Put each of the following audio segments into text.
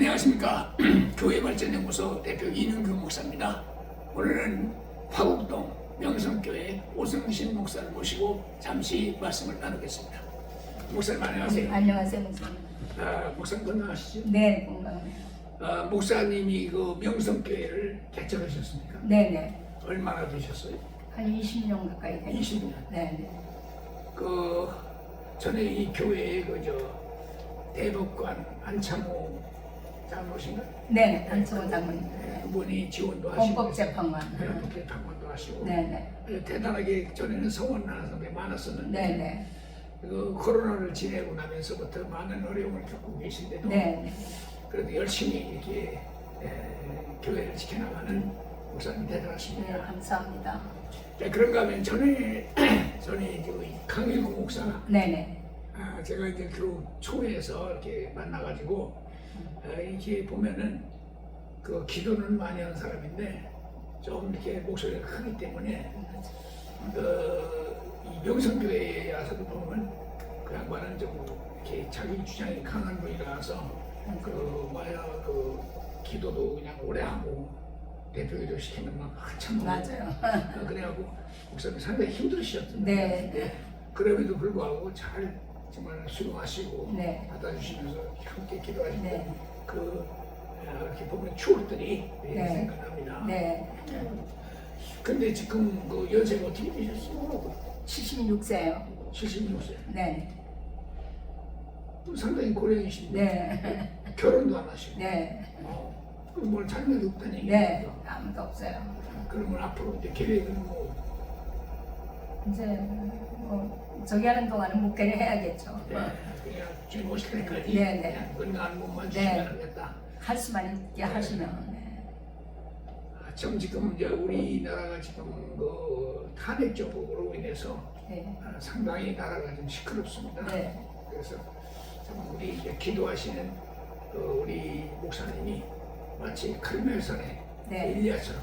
안녕하십니까 교회발전연구소 대표 이능규 목사입니다. 오늘은 화곡동 명성교회 오승신 목사를 모시고 잠시 말씀을 나누겠습니다. 목사님 안녕하세요. 안녕하세요, 목사님. 아, 목사님 건강하시죠? 네, 건강해요. 아, 목사님이 그 명성교회를 개척하셨습니까? 네, 네. 얼마나 되셨어요? 한 20년 가까이 돼요. 20년. 네, 네. 그 전에 이 교회의 그저 대법관 안창호 장로신가? 네, 네. 안성호 장모님. 네, 그분이 지원도 하시고 헌법재판관. 네, 헌법재판관도 하시고 네, 네. 아주 대단하게 전에는 성원하는 사람이 많았었는데 네, 네. 그 코로나를 지내고 나면서부터 많은 어려움을 겪고 계신데도 네, 네. 그래도 열심히 이렇게 에, 교회를 지켜나가는 목사님 네, 대단하십니다. 감사합니다. 자, 그런가 하면 전에 전에 이제 우리 강일구 목사 네, 네. 아, 제가 이제 그 초에서 이렇게 만나가지고 아, 이렇게 보면은 그 기도는 많이 하는 사람인데 좀 이렇게 목소리가 크기 때문에 그이 명성교회에 와서도 보면 그 양반은 좀 이렇게 자기 주장이 강한 분이라서 그 뭐야 그 기도도 그냥 오래 하고 대표기도 시키면 막 한참 맞아요. 어, 그래갖고 목사님 상당히 힘들으셨던데 네, 네. 그럼에도 불구하고 잘 정말 수고하시고 네. 받아주시면서 함께 기도하시고 네. 그 아, 이렇게 보면 추억들이 네. 생각납니다. 네. 근데 지금 그 연세가 어떻게 되셨어요? 76세요. 76세. 네. 상당히 고령이신데 네. 결혼도 안 하시고 네. 어, 뭘 자녀도 없다는 얘기죠? 네. 아무도 없어요. 그러면 앞으로 이제 계획은 뭐 이제 뭐 저기 하는 동안은 목회를 해야겠죠. 네, 그냥 오실 때까지 네, 네. 건강한 몸만 네. 주시면 하겠다. 할 수만 있게 하시면. 네. 아, 참 지금 이제 우리나라가 지금 그 탄핵 정국으로 인해서 네. 아, 상당히 나라가 좀 시끄럽습니다. 네. 그래서 참 우리 이제 기도하시는 그 우리 목사님이 마치 칼멜산의 네. 일리아처럼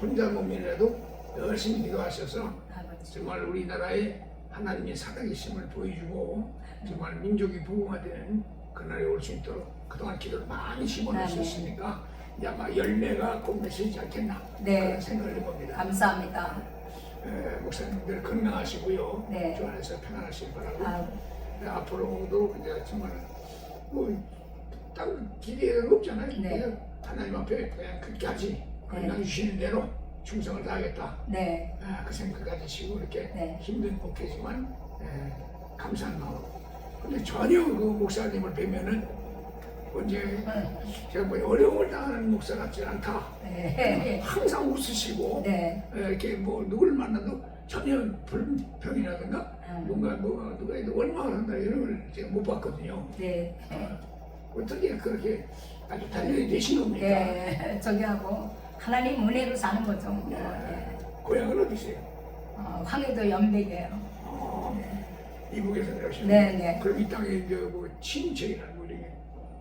혼자 몸이라도 열심히 기도하셔서. 정말 우리나라에 하나님의 살아계심을 보여주고 정말 민족이 부흥화되는 그날이 올 수 있도록 그동안 기도를 많이 심어놓으셨으니까 이제 아마 열매가 곧 맺히지 않겠나 네. 그런 생각을 해봅니다. 감사합니다. 에, 목사님들 건강하시고요. 네. 주 안에서 편안하시길 바라고 아, 네, 앞으로도 이제 정말 뭐딱 기대는 없잖아요. 네. 그냥 하나님 앞에 그냥 끝까지 건강 주시는 대로 충성을 다하겠다. 네. 아, 그 생각 가지시고 이렇게 네. 힘든 목회지만 에, 감사한 마음. 근데 전혀 그 목사님을 뵈면은 언제 제가 뭐 어려움을 당하는 목사 같지 않다. 네. 항상 웃으시고 네. 에, 이렇게 뭐 누굴 만나도 전혀 불평이라든가 음. 뭔가 뭐 누가 해도 원망을 한다 이런 걸 제가 못 봤거든요. 네. 어떻게 그렇게 아주 단련이 되신 겁니까? 네. 저기 하고 하나님 은혜로 사는 거죠. 뭐. 네. 고향은 어디세요? 어, 황해도 연백이에요. 어, 이북에서 내려오셨어요? 네, 네. 그럼 이 땅에 이제 뭐 이런 게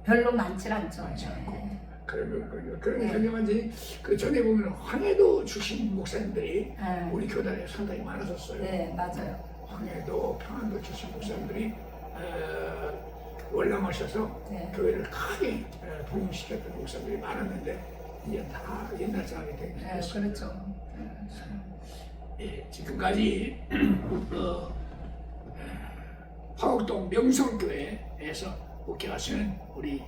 별로 많지 않죠. 많지 않고 네. 그러면 그- 그런 네. 현장한지 그 전에 보면 황해도 출신 목사님들이 네. 우리 교단에 상당히 많았었어요. 네, 맞아요. 황해도 평안도 출신 목사님들이 어, 월남하셔서 네. 교회를 크게 어, 부흥시켰던 목사님들이 많았는데 이제 다 옛날 사람이 되게 네, 됐어요. 그렇죠. 예, 지금까지 어, 화곡동 명성교회에서 목회하시는 우리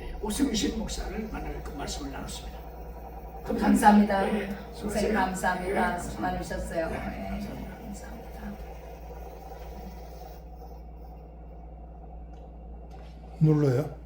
예, 오승신 목사를 만나뵙고 말씀을 나눴습니다. 감사합니다. 예, 목사님 수고하세요. 감사합니다. 예, 수고 많으셨어요. 네, 예, 감사합니다. 감사합니다. 눌러요?